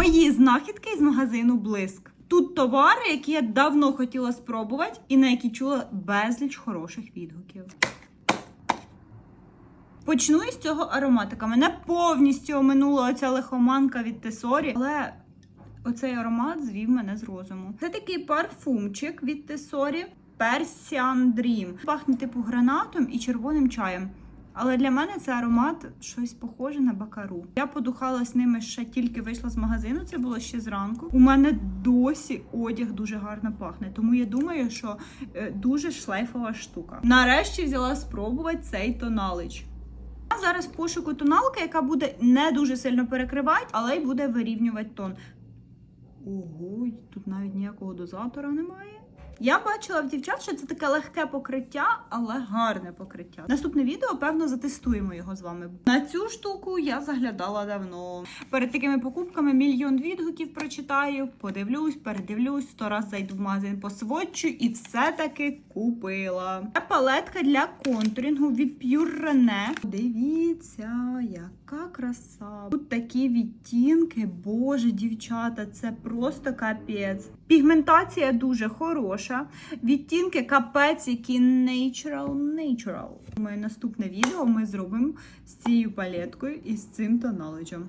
Мої знахідки з магазину Блиск. Тут товари, які я давно хотіла спробувати, і на які чула безліч хороших відгуків. Почну із цього ароматика. Мене повністю оминула оця лихоманка від Тесорі, але оцей аромат звів мене з розуму. Це такий парфумчик від Тесорі Persian Dream. Пахне типу гранатом і червоним чаєм. Але для мене це аромат щось похоже на бакару. Я подухалась ними ще тільки вийшла з магазину. Це було ще зранку. У мене досі одяг дуже гарно пахне, тому я думаю, що е, дуже шлейфова штука. Нарешті взяла спробувати цей тоналич. Я зараз пошуку тоналки, яка буде не дуже сильно перекривати, але й буде вирівнювати тон. Ого, тут навіть ніякого дозатора немає. Я бачила в дівчат, що це таке легке покриття, але гарне покриття. Наступне відео, певно, затестуємо його з вами. На цю штуку я заглядала давно. Перед такими покупками мільйон відгуків прочитаю, подивлюсь, передивлюсь, сто раз зайду в магазин посводчу і все-таки купила. Це палетка для контурінгу від Pure Rene. Дивіться, яка краса. Тут такі відтінки, боже, дівчата, це просто капець. Пігментація дуже хороша. Відтінки капець, які natural, natural. Моє наступне відео ми зробимо з цією палеткою і з цим тоналеджем.